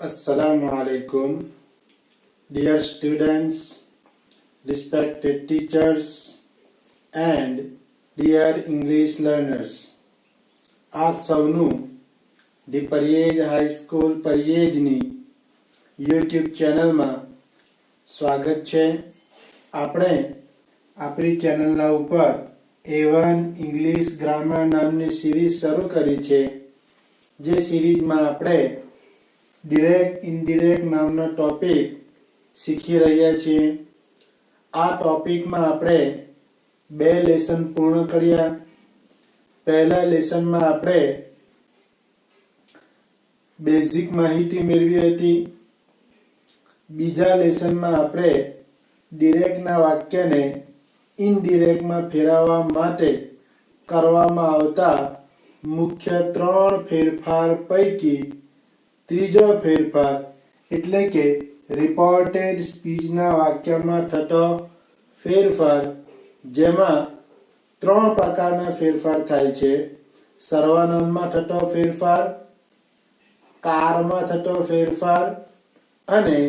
Assalamu alaikum, dear students, respected teachers, and dear English learners. આપ સૌનું the Pariyej high school પરિયેજની YouTube ચેનલમાં સ્વાગત છે આપણે આપણી ચેનલના ઉપર એ વન ઇંગ્લિશ ગ્રામર નામની સિરીઝ શરૂ કરી છે જે સિરીઝમાં આપણે ડિરેક્ટ ઇનડિરેક્ટ નામનો ટોપિક શીખી રહ્યા છીએ. આ ટોપિકમાં આપણે બે લેસન પૂર્ણ કર્યા. પહેલા લેસનમાં આપણે બેઝિક માહિતી મેળવી હતી. બીજા લેસનમાં આપણે ડિરેક્ટના વાક્યને ઇનડિરેક્ટમાં ફેરવવા માટે કરવામાં આવતા મુખ્ય ત્રણ ફેરફાર પૈકી ત્રીજો ફેરફાર એટલે કે રિપોર્ટેડ સ્પીચના વાક્યમાં થતો ફેરફાર, જેમાં ત્રણ પ્રકારના ફેરફાર થાય છે. સર્વનામમાં થતો ફેરફાર, કારમાં થતો ફેરફાર અને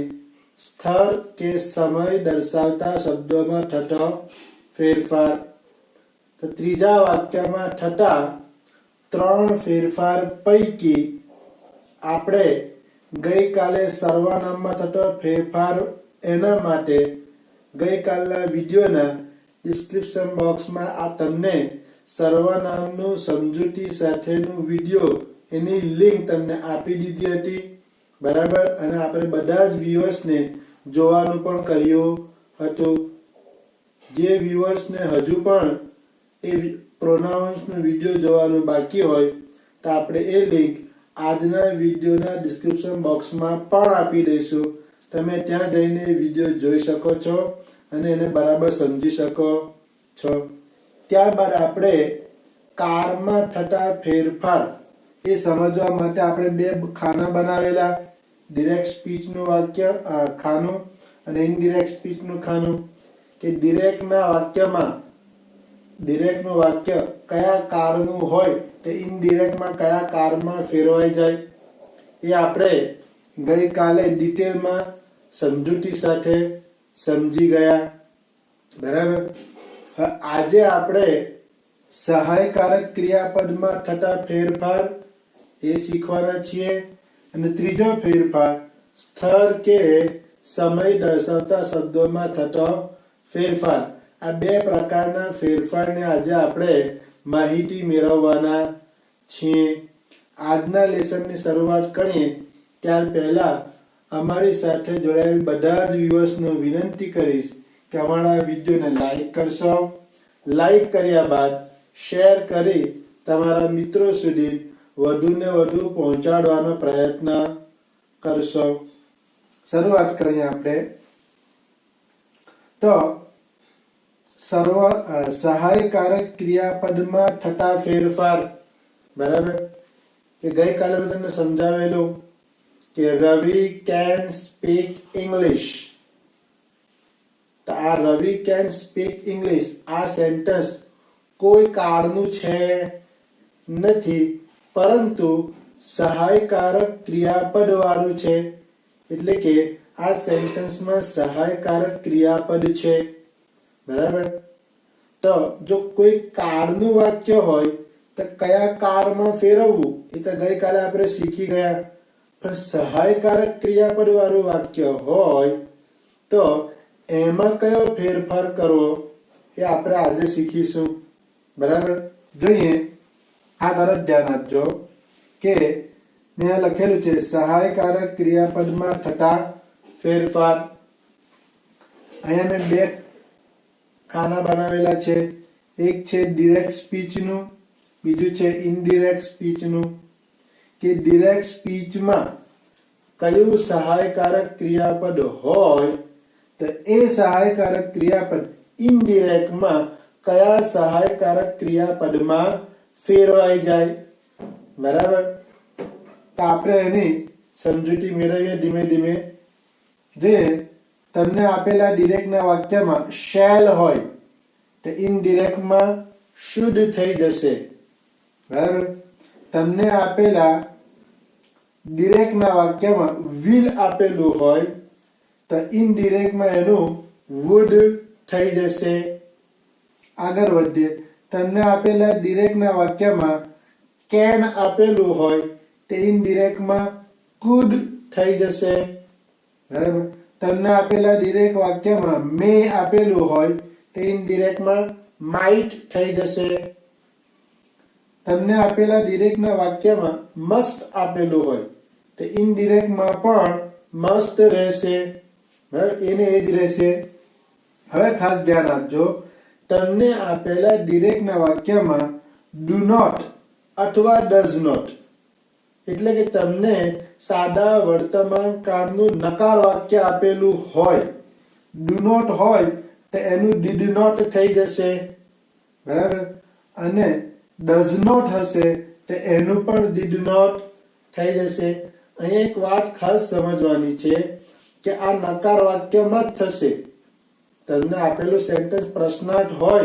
સ્થળ કે સમય દર્શાવતા શબ્દોમાં થતો ફેરફાર. તો ત્રીજા વાક્યમાં થતા ત્રણ ફેરફાર પૈકી આપણે ગઈકાલે સર્વનામમાં થતો ફેરફાર એના માટે ગઈકાલના વિડીયોના ડિસ્ક્રિપ્શન બોક્સમાં આ તમને સર્વનામનું સમજૂતી સાથેનું વીડિયો એની લિંક તમને આપી દીધી હતી. બરાબર? અને આપણે બધા જ વ્યુઅર્સને જોવાનું પણ કહ્યું હતું. જે વ્યુઅર્સને હજુ પણ એ પ્રોનાઉન્સનો વીડિયો જોવાનું બાકી હોય, તો આપણે એ લિંક આજના વિડીયોના ડિસ્ક્રિપ્શન બોક્સમાં પણ આપી દઈશું. તમે ત્યાં જઈને વીડિયો જોઈ શકો છો અને એને બરાબર સમજી શકો છો. ત્યારબાદ આપણે કારમાં થતા ફેરફાર એ સમજવા માટે આપણે બે ખાના બનાવેલા. ડિરેક્ટ સ્પીચનું વાક્ય ખાનું અને ઇનડિરેક્ટ સ્પીચનું ખાનું. કે ડિરેક્ટના વાક્યમાં ડિરેક્ટનું વાક્ય કયા કારનું હોય તે ઇનડિરેક્ટમાં કયા કારમાં ફેરવાઈ જાય એ આપણે ગઈકાલે ડિટેલમાં સમજૂતી સાથે સમજી ગયા. બરાબર? આજે આપણે સહાયકારક ક્રિયાપદમાં થતા ફેરફાર એ શીખવાના છીએ અને ત્રીજો ફેરફાર સ્થળ કે સમય દર્શાવતા શબ્દોમાં થતો ફેરફાર. આ બે પ્રકારના ફેરફારને આજે આપણે માહિતી મેળવવાના છીએ. આજના લેસનની શરૂઆત કરીએ, ત્યાર પહેલા અમારી સાથે જોડાયેલ બધા જ વ્યુઅર્સને વિનંતી કરીશ કે અમારા વિડીયોને લાઈક કરશો. લાઈક કર્યા બાદ શેર કરી તમારા મિત્રો સુધી વધુને વધુ પહોંચાડવાનો પ્રયત્ન કરશો. શરૂઆત કરીએ આપણે. તો સર્વ સહાયકારક ક્રિયાપદમાં થતા ફેરફાર બરાબર કે ગઈકાલે મેં તમને સમજાવેલું કે રવિ કેન સ્પીક ઇંગ્લિશ તો આ રવિ કેન સ્પીક ઇંગ્લિશ આ સેન્ટેન્સ કોઈ કાળનું છે નથી પરંતુ સહાયકારક ક્રિયાપદ વાળું છે એટલે કે આ સેન્ટેન્સમાં સહાયકારક ક્રિયાપદ છે બરાબર? તો જો કોઈ કાળનું વાક્ય હોય, તો કયા કાળમાં ફેરવવું? એ તો ગઈકાલે આપણે શીખી ગયા. પણ સહાયકારક ક્રિયાપદ વાળું વાક્ય હોય, તો એમાં કયો ફેરફાર કરવો એ આપણે આજે શીખીશું. બરાબર? જોઈએ. આ તરફ ધ્યાન આપજો કે મેં લખેલું છે, સહાયકારક ક્રિયાપદમાં થતા ફેરફાર. અહીંયા મેં બે ખાના બનાવેલા છે. એક છે ડિરેક્ટ સ્પીચનું બીજું છે ઇનડિરેક્ટ સ્પીચનું કે ડિરેક્ટ સ્પીચમાં કયું સહાયકારક ક્રિયાપદ હોય, તો એ સહાયકારક ક્રિયાપદ ઇનડિરેક્ટમાં કયા સહાયકારક ક્રિયાપદમાં ફેરવાઈ જાય. બરાબર? તો આપણે એની સમજૂતી મેળવીએ ધીમે ધીમે. જે તમને આપેલા ડિરેક્ટના વાક્યમાં શેલ હોય, તો ઇનડિરેક્ટમાં શુદ્ધ થઈ જશે. બરાબર? તમને આપેલા ડિરેક્ટના વાક્યમાં વિલ આપેલું હોય, તો ઇનડિરેક્ટમાં એનું વુડ થઈ જશે. આગળ વધીએ. તમને આપેલા ડિરેક્ટના વાક્યમાં કેન આપેલું હોય, તે ઇનડિરેક્ટમાં કુડ થઈ જશે. બરાબર? તમને આપેલા ડિરેક્ટ વાક્યમાં મે આપેલું હોય તો ઇનડિરેક્ટમાં માઇટ થઈ જશે. તમને આપેલા ડિરેક્ટના વાક્યમાં મસ્ટ આપેલું હોય તો ઇનડિરેક્ટમાં પણ મસ્ટ રહેશે. બરાબર એને એ જ રહેશે. હવે ખાસ ધ્યાન આપજો. તમને આપેલા ડિરેક્ટના વાક્યમાં ડુ નોટ અથવા ડઝ નોટ એટલે કે તમને સાદા વર્તમાન કાળનું નકાર વાક્ય આપેલું હોય ડુ નોટ હોય, તો એનું ડીડ નોટ થઈ જશે. બરાબર? અને ડઝ નોટ હશે, તો એનું પણ ડીડ નોટ થઈ જશે. અહીંયા એક વાત ખાસ સમજવાની છે કે આ નકાર વાક્યમાં જ થશે. તમને આપેલું સેન્ટેન્સ પ્રશ્નાર્થ હોય,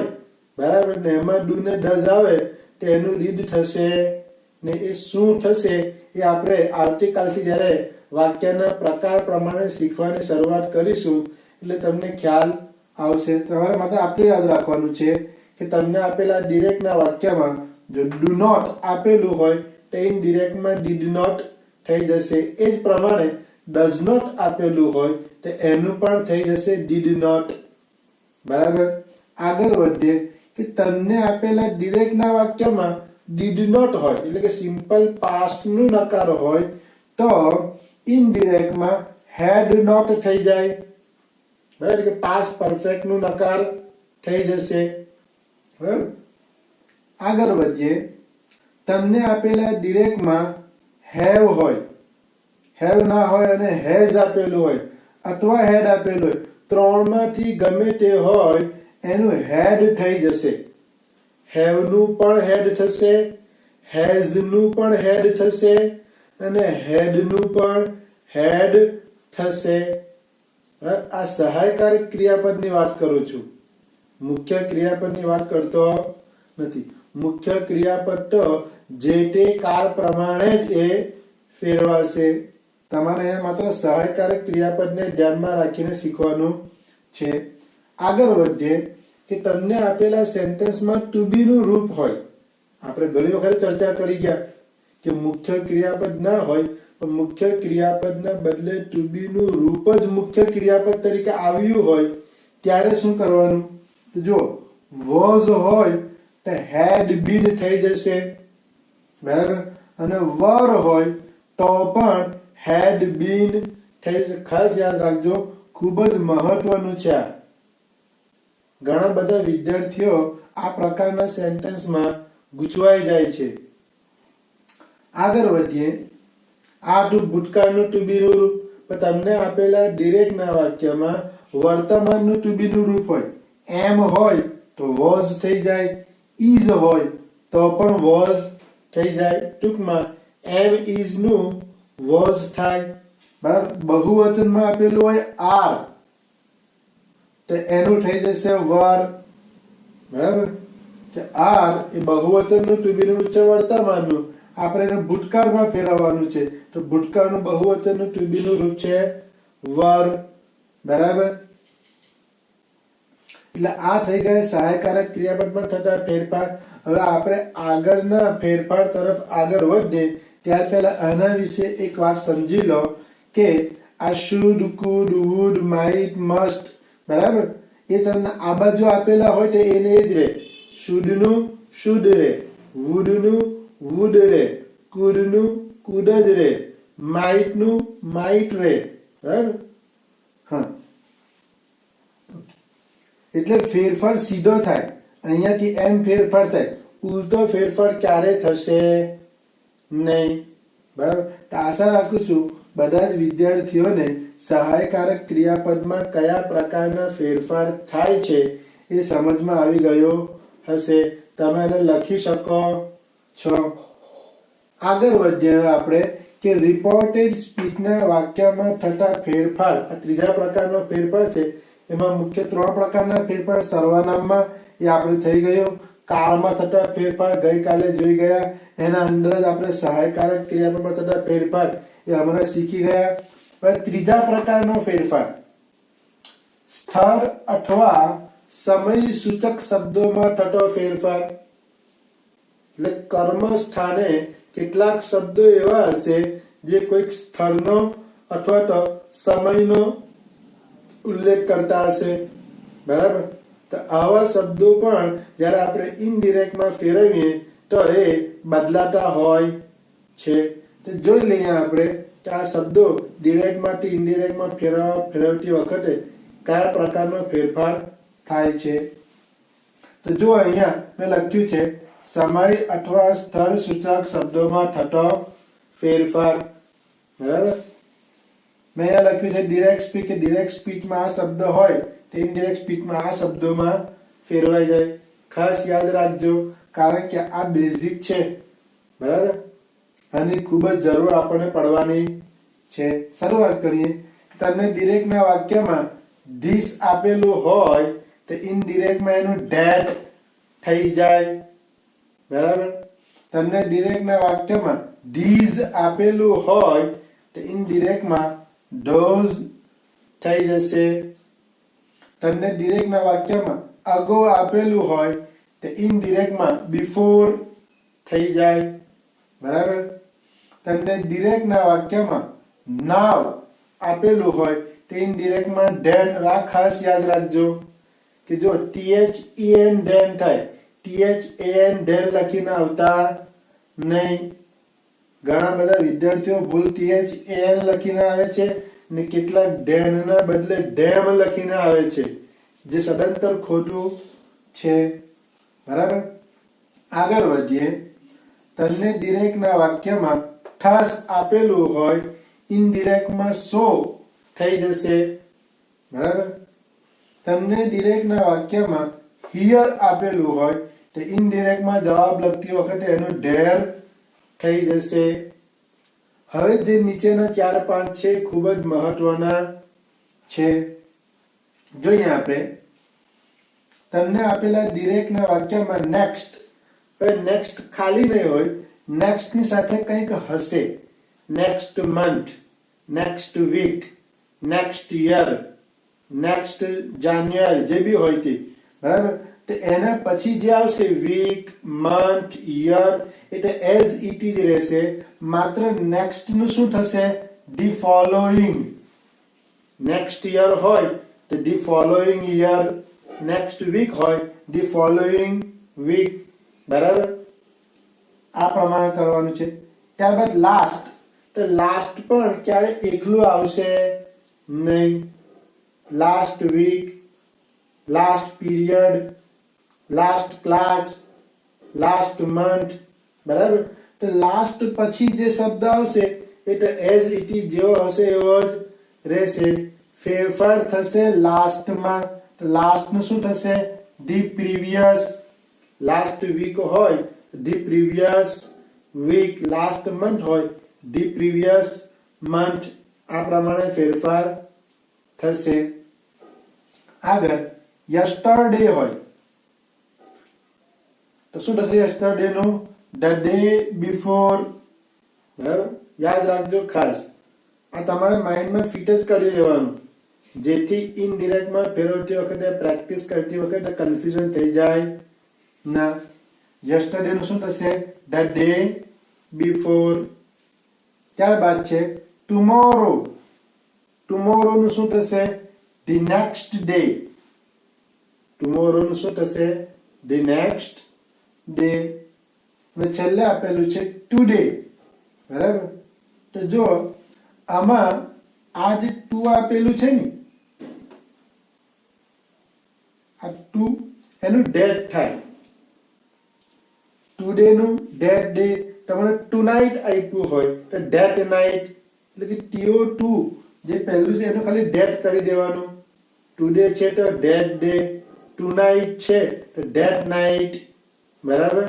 બરાબર? ને એમાં ડુ ને ડઝ આવે, તો એનું રીડ થશે. ને એ શું થશે એ આપણે આવતીકાલથી જ્યારે વાક્યના પ્રકાર પ્રમાણે શીખવાની શરૂઆત કરીશું, એટલે તમને ખ્યાલ આવશે. તમારે માત્ર આટલું યાદ રાખવાનું છે કે તમને આપેલા ડિરેક્ટના વાક્યમાં જો ડુ નોટ આપેલું હોય, તો ઇન ડિરેક્ટમાં ડીડ નોટ થઈ જશે. એ જ પ્રમાણે ડઝ નોટ આપેલું હોય, તો એનું પણ થઈ જશે ડીડ નોટ બરાબર? આગળ વધીએ કે તમને આપેલા ડિરેક્ટના વાક્યમાં ડીડ નોટ હોય એટલે કે સિમ્પલ પાસ્ટનું નકાર હોય તો ઇનડિરેક્ટમાં હેડ નોટ થઈ જાય બરાબર કે પાસ્ટ પરફેક્ટનું નકાર થઈ જશે બરાબર આગળ વધીએ તમને આપેલા ડિરેક્ટમાં હેવ હોય હેવ ના હોય અને હેઝ આપેલું હોય અથવા હેડ આપેલું હોય ત્રણમાંથી ગમે તે હોય એનું હેડ થઈ જશે હેવનું પણ હેડ થશે હેઝનું પણ હેડ થશે અને હેડનું પણ હેડ થશે. આ સહાયકારક ક્રિયાપદની વાત કરું છું. મુખ્ય ક્રિયાપદની વાત કરતો નથી. મુખ્ય ક્રિયાપદ તો જે તે કાર પ્રમાણે જ એ ફેરવાશે. તમારે માત્ર સહાયકારક ક્રિયાપદને ધ્યાનમાં રાખીને શીખવાનું છે. આગળ વધીએ. કે તમને આપેલા સેન્ટેન્સમાં ટુ બી નું રૂપ હોય. આપણે ઘણી વખત ચર્ચા કરી ગયા કે મુખ્ય ક્રિયાપદ ના હોય પણ મુખ્ય ક્રિયાપદના બદલે ટુ બી નું રૂપ જ મુખ્ય ક્રિયાપદ તરીકે આવ્યું હોય, ત્યારે શું કરવાનું? જો વોઝ હોય, તો હેડ બીન થઈ જશે. બરાબર? અને વર હોય, તો પણ હેડ બીન થઈ ખાસ યાદ રાખજો, ખૂબ જ મહત્વનું છે આ. ઘણા બધા વિદ્યાર્થીઓ આ પ્રકારના સેન્ટેન્સમાં ગૂંચવાઈ જાય છે. આગળ વધીએ. આ ટુ ભૂતકાળનું ટુ બીનું રૂપ તમને આપેલા ડિરેક્ટના વાક્યમાં વર્તમાનનું ટુ બીનું રૂપ હોય. એમ હોય તો વોઝ થઈ જાય. ઇઝ હોય તો પણ વોઝ થઈ જાય. ટૂંકમાં એમ ઇઝનું વોઝ થાય. બરાબર? બહુવચનમાં આપેલું હોય આર. તો એનું થઈ જશે વર. બરાબર? કે આર એ બહુવચનનું ટુબીનું ઉચ્ચ વર્તમાનનું આપણે એને ભૂતકાળમાં ફેરવવાનું છે. તો ભૂતકાળનું બહુવચનનું ટુબીનું રૂપ છે વર. બરાબર? એટલે આ થઈ ગયા સહાયકારક ક્રિયાપદમાં થતા ફેરફાર. હવે આપણે આગળના ફેરફાર તરફ આગળ વધીએ. ત્યાર પહેલા આના વિશે એક વાત સમજી લો કે આ should could would might must બરાબર? એ તમને આ બાજુ આપેલા હોય તો એને જ રે. શુડનું શુડ રે. વુડનું વુડ રે. કુડનું કુડ જ રે. માઇટનું માઇટ રે. બરાબર? હા. એટલે ફેરફાર સીધો થાય. અહીંયાથી એમ ફેરફાર થાય. ઉલટો ફેરફાર ક્યારે થશે? નહીં. બરાબર? આશા રાખું છું બધા જ વિદ્યાર્થીઓને સહાયકારક ક્રિયાપદમાં કયા પ્રકારના ફેરફાર થાય છે એ સમજમાં આવી ગયો હશે. તમે એને લખી શકો છો. આગળ વધીએ આપણે કે રિપોર્ટેડ સ્પીચના વાક્યમાં થતા ફેરફાર, આ ત્રીજા પ્રકારનો ફેરફાર છે. એમાં મુખ્ય ત્રણ પ્રકારના ફેરફાર સર્વનામમાં એ આપણે થઈ ગયો. કાળમાં થતા ફેરફાર ગઈકાલે જોઈ ગયા. એના અંદર જ આપણે સહાયકારક ક્રિયાપદમાં થતા ફેરફાર એ હમણાં શીખી ગયા. હવે ત્રીજા પ્રકારનો ફેરફાર. સ્થળ અથવા સમય સૂચક શબ્દોમાં થતો ફેરફાર. એટલે કર્મ સ્થાને કેટલાક શબ્દો એવા હશે જે કોઈક સ્થળનો અથવા તો સમયનો ઉલ્લેખ કરતા હશે. બરાબર? તો આવા શબ્દો પણ જ્યારે આપણે ઇનડિરેક્ટમાં ફેરવીએ તો એ બદલાતા હોય છે. તો જોઈ લઈએ આપણે કે આ શબ્દો ડિરેક્ટમાંથી, ઇન્ડિરેક્ટમાં ફેરવવા ફેરવતી વખતે કયા પ્રકારનો ફેરફાર થાય છે? તો જો અહીંયા મેં લખ્યું છે, સમય અથવા સ્થળ સૂચક શબ્દોમાં થતો ફેરફાર. બરાબર? મેં અહીંયા લખ્યું છે, ડિરેક્ટ સ્પીચ, કે ડિરેક્ટ સ્પીચમાં આ શબ્દ હોય તો ઇનડિરેક્ટ સ્પીચમાં આ શબ્દોમાં ફેરવાઈ જાય. ખાસ યાદ રાખજો, કારણ કે આ બેઝિક છે. બરાબર? આની ખૂબ જ જરૂર આપણને પડવાની છે. શરૂઆત કરીએ. તમને ડિરેક્ટના વાક્યમાં ધીસ આપેલું હોય તો ઇનડિરેક્ટમાં એનું ડેટ થઈ જાય. બરાબર? તમને ડિરેક્ટના વાક્યમાં ધીઝ આપેલું હોય તો ઇનડિરેક્ટમાં ડોઝ થઈ જશે. તમને ડિરેક્ટના વાક્યમાં અગો આપેલું હોય તો ઇનડિરેક્ટમાં બિફોર થઈ જાય. બરાબર? તમને ડિરેક્ટના વાક્યમાં નાવ આપેલું હોય, તો ઇનડિરેક્ટમાં ધેન આ ખાસ યાદ રાખજો કે જો ટીએચ એન ધેન થાય ટીએચ એન ધેન લખીને આવતા નહીં. ઘણા બધા વિદ્યાર્થીઓ ભૂલ ટીએચ એન લખીને આવે છે ને કેટલાક ધેનના બદલે ડેમ લખીને આવે છે, જે સદંતર ખોટું છે. બરાબર? આગળ વધીએ. તમને ડિરેક્ટના વાક્યમાં ઠાસ આપેલું હોય ઇનડિરેક્ટમાં સો થઈ જશે. બરાબર? તમને ડિરેક્ટના વાક્યમાં હિયર આપેલું હોય તો ઇનડિરેક્ટમાં જવાબ લખતી વખતે એનું ઢેર થઈ જશે. હવે જે નીચેના ચાર પાંચ છે ખૂબ જ મહત્વના છે. જોઈએ આપણે. તમને આપેલા ડિરેક્ટના વાક્યમાં નેક્સ્ટ હવે નેક્સ્ટ ખાલી નહીં હોય નેક્સ્ટની સાથે કંઈક હશે. Next month next week next year next January જે બી હોય તે. બરાબર? તો એના પછી જે આવશે વીક મંથ યર એટલે એઝ ઇટ ઇઝ રહેશે. માત્ર નેક્સ્ટનું શું થશે? ધી ફોલોઈંગ નેક્સ્ટ યર હોય, તો the following year next week હોય ધી ફોલોઈંગ વીક બરાબર? આ પ્રમાણે કરવાનું છે. ત્યારબાદ લાસ્ટ તો લાસ્ટ પણ ક્યારે એકલું આવશે? નહીં. Last week last period last class last month બરાબર? તો લાસ્ટ પછી જે શબ્દ આવશે, એ તો એઝ ઇટ ઇઝ જેવો હશે એવો જ રહેશે. ફેરફાર થશે લાસ્ટમાં તો લાસ્ટનું શું થશે? ધી પ્રીવિયસ લાસ્ટ વીક હોય. The previous week last month હોય ધી પ્રીવિયસ મંથ આ પ્રમાણે ફેરફાર થશે. આગળ યસ્ટરડે હોય. તો શું થશે યસ્ટરડે નું? ધ ડે બિફોર બરાબર? યાદ રાખજો ખાસ. આ તમારે માઇન્ડમાં ફિટ જ કરી લેવાનું. જેથી ઇનડિરેક્ટમાં ફેરવતી વખતે પ્રેક્ટિસ કરતી વખતે કન્ફ્યુઝન થઈ જાય ના. યસ્ટરડે નું શું થશે? ધ ડે બિફોર ત્યારબાદ છે ટુમોરો ટુમોરો નું શું થશે? ધી નેક્સ્ટ ડે ટુમોરો નું શું થશે? ધી નેક્સ્ટ ડે અને છેલ્લે આપેલું છે ટુડે બરાબર? તો જો આમાં આ જે ટુ આપેલું છે ને, આ ટુ એનું ડેટ થાય. ટુડે નું ડેટ ડે તમારે ટુ નાઇટ આપ્યું હોય, તો ડેટ નાઇટ એટલે કે ટીઓ ટુ જે પહેલું છે એનું ખાલી ડેટ કરી દેવાનું. ટુડે છે તો ડેટ ડે ટુ નાઇટ છે તો ડેટ નાઇટ બરાબર?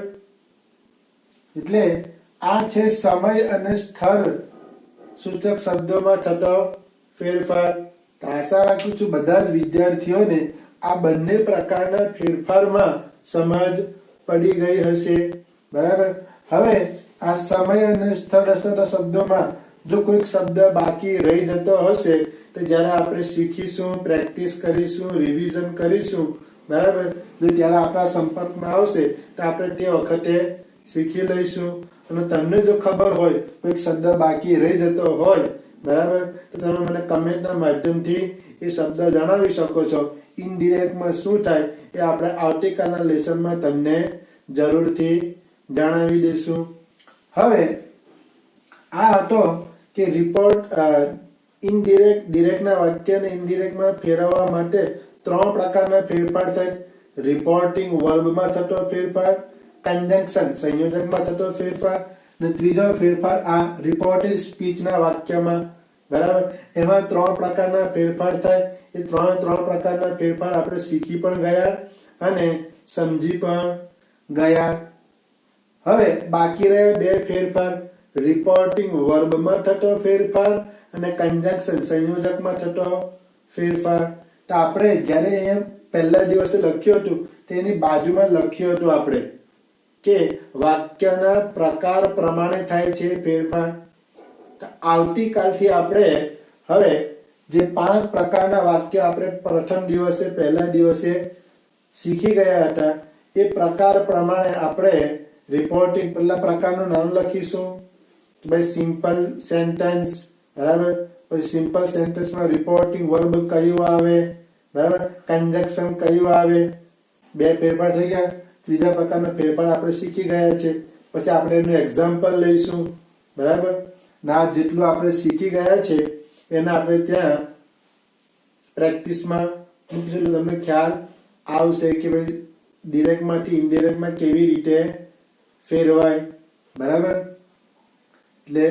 એટલે આ છે સમય અને સ્થળ. સૂચક શબ્દોમાં થતો ફેરફાર. આશા રાખું છું બધા જ વિદ્યાર્થીઓને આ બંને પ્રકારના ફેરફારમાં સમજ પડી ગઈ હશે. બરાબર? હવે આ સમય અને સ્થળ અસ્થળના શબ્દોમાં જો કોઈક શબ્દ બાકી રહી જતો હશે, તો જ્યારે આપણે શીખીશું, પ્રેક્ટિસ કરીશું રિવિઝન કરીશું, બરાબર? જો ત્યારે આપણા સંપર્કમાં આવશે, તો આપણે તે વખતે શીખી લઈશું. અને તમને જો ખબર હોય, કોઈક શબ્દ બાકી રહી જતો હોય, બરાબર? તો તમે મને કમેન્ટના માધ્યમથી એ શબ્દ જણાવી શકો છો. ઇનડિરેક્ટમાં શું થાય એ આપણે આવતીકાલના લેસનમાં તમને જરૂરથી જણાવી દઈશું. હવે, આ હતો કે રિપોર્ટ ઇનડિરેક્ટ ડિરેક્ટના વાક્યને ઇનડિરેક્ટમાં ફેરવવા માટે ત્રણ પ્રકારના ફેરફાર થાય. રિપોર્ટિંગ વર્બમાં થતો ફેરફાર કન્જંક્શન સંયોજકમાં થતો ફેરફાર અને ત્રીજો ફેરફાર આ રિપોર્ટેડ સ્પીચના વાક્યમાં બરાબર? એમાં ત્રણ પ્રકારના ફેરફાર થાય. એ ત્રણ ત્રણ પ્રકારના ફેરફાર આપણે શીખી પણ ગયા અને સમજી પણ ગયા. હવે બાકી રહ્યા બે ફેરફાર. રિપોર્ટિંગ વર્બમાં થતો ફેરફાર અને કન્જંક્શન સંયોજકમાં થતો ફેરફાર. તો આપણે જ્યારે એમ પહેલા દિવસે લખ્યું હતું, તેની બાજુમાં લખ્યું હતું આપણે કે વાક્યના પ્રકાર પ્રમાણે થાય છે ફેરફાર. આવતીકાલથી આપણે હવે જે પાંચ પ્રકારના વાક્ય આપણે પ્રથમ દિવસે, પહેલા દિવસે શીખી ગયા હતા, એ પ્રકાર પ્રમાણે આપણે રિપોર્ટિંગ પહેલા પ્રકારનું નામ લખીશું. ભાઈ સિમ્પલ સેન્ટેન્સ બરાબર? પછી સિમ્પલ સેન્ટેન્સમાં રિપોર્ટિંગ વર્બ કયું આવે? બરાબર? કન્જક્શન કયું આવે? બે પેપર થઈ ગયા. ત્રીજા પ્રકારના પેપર આપણે શીખી ગયા છે. પછી આપણે એનું એક્ઝામ્પલ લઈશું. બરાબર? ના, જેટલું આપણે શીખી ગયા છે, એને આપણે ત્યાં પ્રેક્ટિસમાં મૂકીશું. તમને ખ્યાલ આવશે કે ભાઈ, ડિરેક્ટમાંથી, ઇનડિરેક્ટમાં કેવી રીતે ફેરવાય. બરાબર? એટલે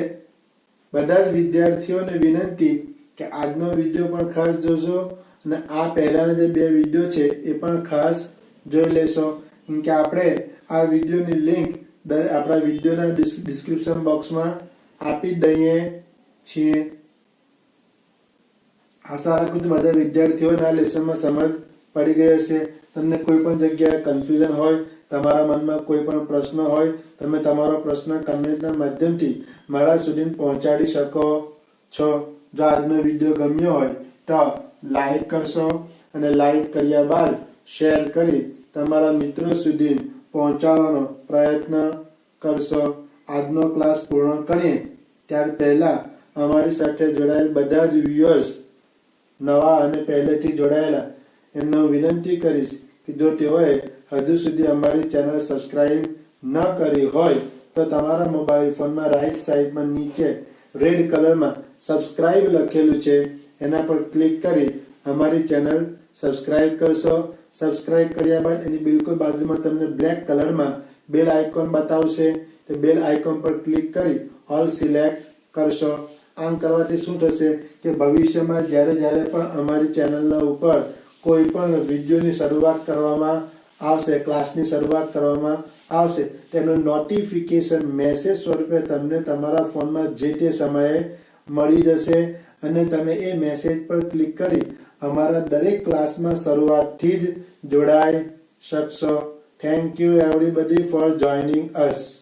બધા જ વિદ્યાર્થીઓને વિનંતી કે આજનો વીડિયો પણ ખાસ જોજો અને આ પહેલાના જે બે વીડિયો છે, એ પણ ખાસ જોઈ લેશો. કેમ કે આપણે આ વિડીયોની લિંક આપણા વિડીયોના ડિસ્ક્રિપ્શન બોક્સમાં આપી દઈએ છીએ. આશા રાખું છું બધા વિદ્યાર્થીઓને આ લેસનમાં સમજ પડી ગઈ હશે. તમને કોઈ પણ જગ્યાએ કન્ફ્યુઝન હોય, તમારા મનમાં કોઈ પણ પ્રશ્ન હોય, તમે તમારો પ્રશ્ન કમેન્ટના માધ્યમથી મારા સુધી પહોંચાડી શકો છો. જો આજનો વીડિયો ગમ્યો હોય, તો લાઈક કરશો અને લાઈક કર્યા બાદ શેર કરી તમારા મિત્રો સુધી પહોંચાડવાનો પ્રયત્ન કરશો. આજનો ક્લાસ પૂર્ણ કરીએ. ત્યાર પહેલા અમારી સાથે જોડાયેલ બધા જ વ્યુઅર્સ નવા અને પહેલેથી જોડાયેલા, એમનો વિનંતી કરીશ કે જો તેઓએ હજુ સુધી અમારી ચેનલ સબસ્ક્રાઇબ ન કરી હોય, તો તમારા મોબાઈલ ફોનમાં રાઈટ સાઈડમાં નીચે રેડ કલરમાં સબસ્ક્રાઇબ લખેલું છે. એના પર ક્લિક કરી અમારી ચેનલ સબસ્ક્રાઇબ કરશો. સબસ્ક્રાઇબ કર્યા બાદ એની બિલકુલ બાજુમાં તમને બ્લેક કલરમાં બેલ આઇકોન બતાવશે. તે બેલ આઇકોન પર ક્લિક કરી ઓલ સિલેક્ટ કરશો. આમ કરવાથી શું થશે કે ભવિષ્યમાં જ્યારે જ્યારે પણ અમારી ચેનલના ઉપર કોઈ પણ વિડીયોની શરૂઆત કરવામાં આવશે ક્લાસની શરૂઆત કરવામાં આવશે, તેનો નોટિફિકેશન મેસેજ સ્વરૂપે તમને તમારા ફોનમાં જે તે સમયે મળી જશે અને તમે એ મેસેજ પર ક્લિક કરી અમારા દરેક ક્લાસમાં શરૂઆતથી જ જોડાઈ શકશો. Thank you everybody for joining us